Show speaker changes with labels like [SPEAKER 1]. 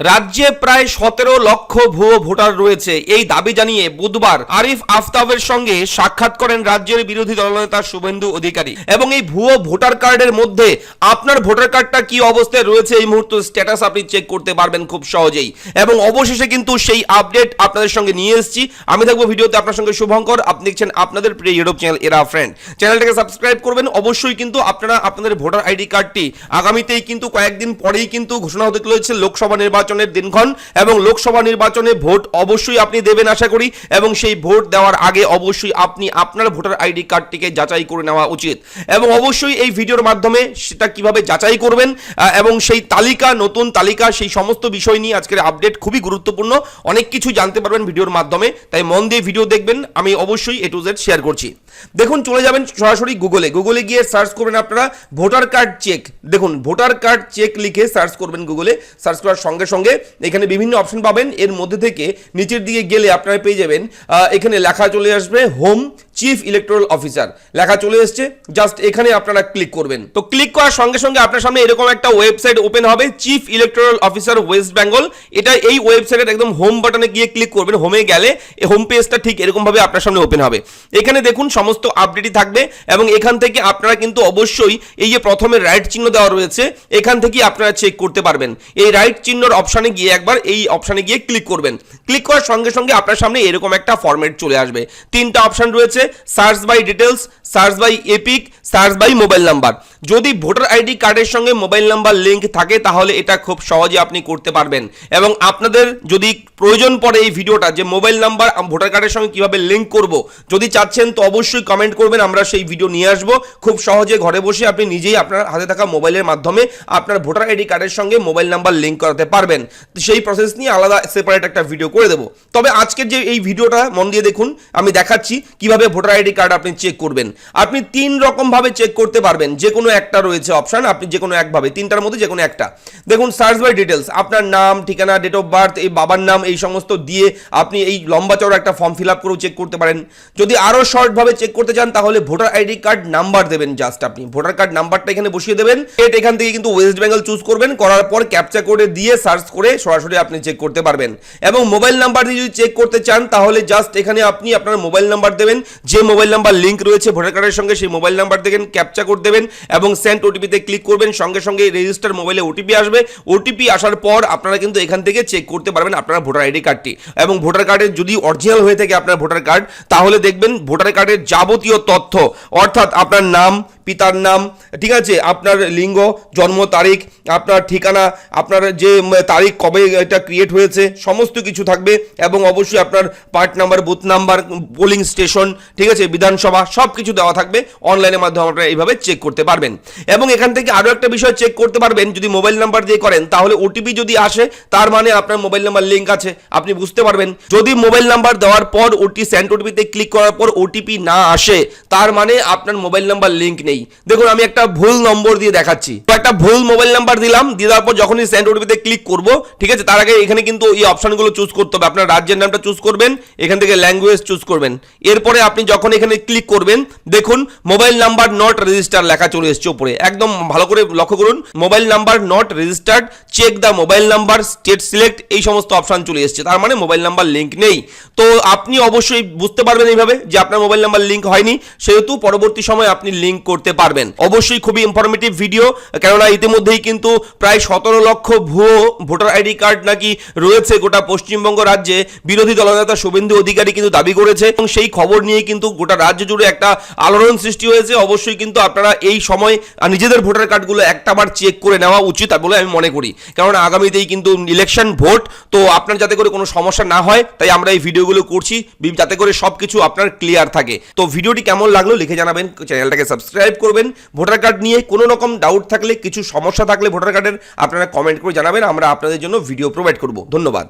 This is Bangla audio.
[SPEAKER 1] রাজ্যে প্রায় সতেরো লক্ষ ভুয়ো ভোটার রয়েছে। এই দাবি জানিয়ে বুধবার আরিফ আফতাবের সঙ্গে সাক্ষাৎ করেন রাজ্যের বিরোধী দলনেতা শুভেন্দু অধিকারী। এবং এই ভুয়ো ভোটার কার্ডের মধ্যে আপনার ভোটার কার্ডটা কি অবস্থায় রয়েছে এই মুহূর্তে স্ট্যাটাস আপনি চেক করতে পারবেন খুব সহজেই। এবং অবশেষে কিন্তু সেই আপডেট আপনাদের সঙ্গে নিয়ে এসেছি। আমি থাকব ভিডিওতে আপনার সঙ্গে শুভঙ্কর। আপনি দেখছেন আপনাদের প্রিয় ইউটিউব চ্যানেল এরা ফ্রেন্ড। চ্যানেলটাকে সাবস্ক্রাইব করবেন। অবশ্যই কিন্তু আপনারা আপনাদের ভোটার আইডি কার্ডটি আগামীতেই কিন্তু কয়েকদিন পরেই কিন্তু ঘোষণা হতে চলেছে। লোকসভা নির্বাচনের দিনক্ষণ এবং লোকসভা নির্বাচনে ভোট অবশ্যই আপনি দেবেন আশা করি এবং সেই ভোট দেওয়ার আগে অবশ্যই আপনি আপনার ভোটার আইডি কার্ডটিকে যাচাই করে নেওয়া উচিত। এবং অবশ্যই এই ভিডিওর মাধ্যমে সেটা কীভাবে যাচাই করবেন এবং সেই তালিকা, নতুন তালিকা, সেই সমস্ত বিষয় নিয়ে আজকের আপডেট খুবই গুরুত্বপূর্ণ। অনেক কিছু জানতে পারবেন ভিডিওর মাধ্যমে, তাই মন দিয়ে ভিডিও দেখবেন, আমি অবশ্যই এ টু জেড শেয়ার করছি। দেখুন, চলে যাবেন সরাসরি গুগলে। গুগলে গিয়ে সার্চ করবেন আপনারা ভোটার কার্ড চেক। দেখুন, ভোটার কার্ড চেক লিখে সার্চ করবেন গুগলে। সার্চ করার সঙ্গে সঙ্গে এখানে বিভিন্ন অপশন পাবেন। এর মধ্যে থেকে নিচের দিকে গেলে আপনারা পেয়ে যাবেন এখানে লেখা চলে আসবে হোম চিফ ইলেকট্রাল অফিসার লেখা চলে এসছে জাস্ট এখানে আপনারা ক্লিক করবেন। তো ক্লিক করার সঙ্গে সঙ্গে আপনার সামনে এরকম একটা ওয়েবসাইট ওপেন হবে chief electoral officer West Bengal এটা এই ওয়েবসাইটের একদম হোম বাটনে গিয়ে ক্লিক করবেন হোমে গেলে হোম পেজটা ঠিক এরকম ভাবে আপনার সামনে ওপেন হবে। এখানে দেখুন সমস্ত আপডেটই থাকবে এবং এখান থেকে আপনারা কিন্তু অবশ্যই এই যে প্রথমে রাইট চিহ্ন দেওয়া রয়েছে, এখান থেকেই আপনারা চেক করতে পারবেন। এই রাইট চিহ্নর অপশানে গিয়ে একবার এই অপশানে গিয়ে ক্লিক করবেন। ক্লিক করার সঙ্গে সঙ্গে আপনার সামনে এরকম একটা ফর্মেট চলে আসবে। তিনটা অপশান রয়েছে search by details search by EPIC search by mobile number যদি ভোটার আইডি কার্ডের সঙ্গে মোবাইল নাম্বার লিঙ্ক থাকে, তাহলে এটা খুব সহজে আপনি করতে পারবেন। এবং আপনাদের যদি প্রয়োজন পড়ে এই ভিডিওটা, যে মোবাইল নাম্বার ভোটার কার্ডের সঙ্গে কীভাবে লিঙ্ক করব, যদি চাচ্ছেন তো অবশ্যই কমেন্ট করবেন, আমরা সেই ভিডিও নিয়ে আসব। খুব সহজে ঘরে বসে আপনি নিজেই আপনার হাতে থাকা মোবাইলের মাধ্যমে আপনার ভোটার আইডি কার্ডের সঙ্গে মোবাইল নাম্বার লিঙ্ক করাতে পারবেন। সেই প্রসেস নিয়ে আলাদা সেপারেট একটা ভিডিও করে দেবো। তবে আজকের যে এই ভিডিওটা, মন দিয়ে দেখুন, আমি দেখাচ্ছি কীভাবে ভোটার আইডি কার্ড আপনি চেক করবেন। আপনি তিন রকম ভাবে চেক করতে পারবেন। যে কোনো একটা রয়েছে অপশন আপনি যে কোনো একভাবে, তিনটার মধ্যে যে কোনো একটা। দেখুন সার্চ বাই ডিটেলস আপনার নাম, ঠিকানা ডেট অফ বার্থ এই বাবার নাম, এই সমস্ত দিয়ে আপনি এই লম্বা চড়া একটা ফর্ম ফিল আপ করেও চেক করতে পারেন। যদি আরও শর্টভাবে চেক করতে চান, তাহলে ভোটার আইডি কার্ড নাম্বার দেবেন জাস্ট আপনি। ভোটার কার্ড নাম্বারটা এখানে বসিয়ে দেবেন। এট এখান থেকে কিন্তু ওয়েস্ট বেঙ্গল চুজ করবেন। করার পর ক্যাপচা করে দিয়ে সার্চ করে সরাসরি আপনি চেক করতে পারবেন। এবং মোবাইল নাম্বার দিয়ে যদি চেক করতে চান, তাহলে জাস্ট এখানে আপনি আপনার মোবাইল নাম্বার দেবেন। যে মোবাইল নাম্বার লিঙ্ক রয়েছে ভোটার কার্ডের সঙ্গে, সেই মোবাইল নাম্বার দেখেন ক্যাপচা করে দেবেন। এবং সেন্ট ওটিপিতে ক্লিক করবেন, সঙ্গে সঙ্গে রেজিস্টার মোবাইলে ওটিপি আসবে। ওটিপি আসার পর আপনারা কিন্তু এখান থেকে চেক করতে পারবেন আপনার ভোটার আইডি কার্ডটি এবং ভোটার কার্ডের যদি অরিজিনাল হয়ে থাকে আপনার ভোটার কার্ড তাহলে দেখবেন ভোটার কার্ডের যাবতীয় তথ্য, অর্থাৎ আপনার নাম পিতার নাম, ঠিক আছে? আপনার লিঙ্গ, জন্ম তারিখ, আপনার ঠিকানা, আপনার যে তারিখ কবে এটা ক্রিয়েট হয়েছে, সমস্ত কিছু থাকবে এবং অবশ্যই আপনার part number booth number polling station ঠিক আছে? বিধানসভা সব কিছু দেওয়া থাকবে। অনলাইনের মাধ্যমে আপনারা এইভাবে চেক করতে পারবেন। এবং এখান থেকে আরও একটা বিষয় চেক করতে পারবেন, যদি মোবাইল নাম্বার দিয়ে করেন, তাহলে ওটিপি যদি আসে, তার মানে আপনার মোবাইল নাম্বার লিঙ্ক আছে। আপনি বুঝতে পারবেন, যদি মোবাইল নাম্বার দেওয়ার পর ওটি সেন্ট ওটিপিতে ক্লিক করার পর ওটিপি না আসে, তার মানে আপনার মোবাইল নাম্বার লিঙ্ক নেই। দেখুন, আমি একটা ভুল নম্বর দিয়ে দেখাচ্ছি। তো একটা ভুল মোবাইল নাম্বার দিলাম, দিয়ে দেওয়ার পর যখনই সেন্ট ওটিপিতে ক্লিক করব, ঠিক আছে, তার আগে এখানে কিন্তু এই অপশনগুলো চুজ করতে হবে। আপনার রাজ্যের নামটা চুজ করবেন, এখান থেকে ল্যাঙ্গুয়েজ চুজ করবেন। এরপরে আপনি যখন এখানে ক্লিক করবেন, দেখুন মোবাইল নাম্বার নট রেজিস্টার লেখা চলে এসছে উপরে। একদম ভালো করে লক্ষ্য করুন mobile number not registered check the mobile number state select এই সমস্ত অপশন চলে এসছে। তার মানে মোবাইল নাম্বার লিঙ্ক নেই। তো আপনি অবশ্যই বুঝতে পারবেন এইভাবে যে আপনার মোবাইল নাম্বার লিঙ্ক হয়নি। সেহেতু পরবর্তী সময় আপনি লিঙ্ক করতে পারবেন। অবশ্যই খুবই ইনফরমেটিভ ভিডিও কেননা ইতিমধ্যেই কিন্তু প্রায় সতেরো লক্ষ ভুয়ো ভোটার আইডি কার্ড নাকি রয়েছে গোটা পশ্চিমবঙ্গ রাজ্যে। বিরোধী দলনেতা শুভেন্দু অধিকারী কিন্তু দাবি করেছে এবং সেই খবর নিয়ে কিন্তু গোটা রাজ্য জুড়ে একটা আলোড়ন সৃষ্টি হয়েছে। অবশ্যই কিন্তু আপনারা এই সময় নিজেদের ভোটার কার্ডগুলো একটাবার চেক করে নেওয়া উচিত বলে আমি মনে করি। কারণ আগামীতেই কিন্তু ইলেকশন ভোট তো আপনার যাতে করে কোনো সমস্যা না হয়, তাই আমরা এই ভিডিওগুলো করছি। যাতে করে সব কিছু আপনার ক্লিয়ার থাকে। তো ভিডিওটি কেমন লাগল, লিখে জানাবেন। চ্যানেলটাকে সাবস্ক্রাইব করবেন। ভোটার কার্ড নিয়ে কোনো রকম ডাউট থাকলে, কিছু সমস্যা থাকলে ভোটার কার্ডের আপনারা কমেন্ট করে জানাবেন, আমরা আপনাদের জন্য ভিডিও প্রোভাইড করব। ধন্যবাদ।